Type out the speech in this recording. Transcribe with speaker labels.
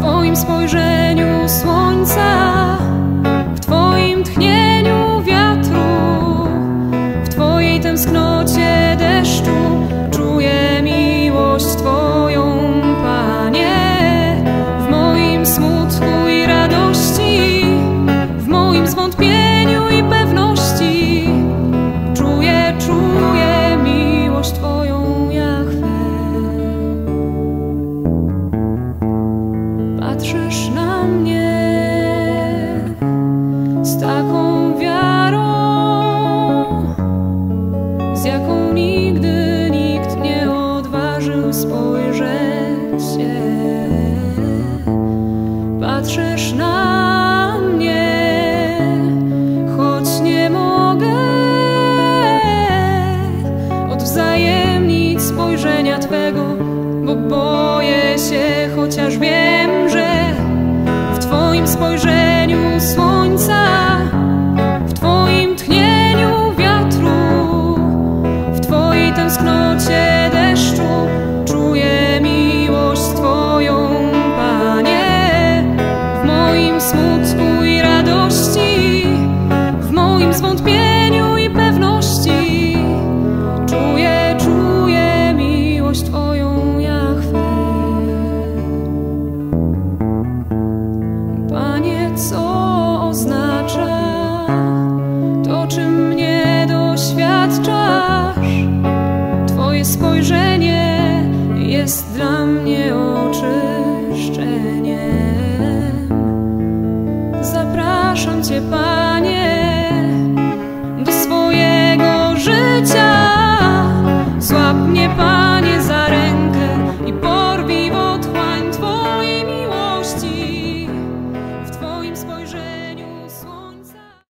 Speaker 1: Twoim spojrzeniu słońca, w Twoim tchnieniu wiatru, w Twojej tęsknocie deszczu. mnie z taką wiarą, z jaką nigdy nikt nie odważył spojrzeć się. Patrzysz spojrzenia Twego, bo boję się, chociaż wiem, spojrzeniu słońca, w Twoim tchnieniu wiatru, w Twojej tęsknocie deszczu czuję miłość Twoją, Panie, w moim smutku. jest dla mnie oczyszczeniem. Zapraszam Cię, Panie, do swojego życia. Złap mnie.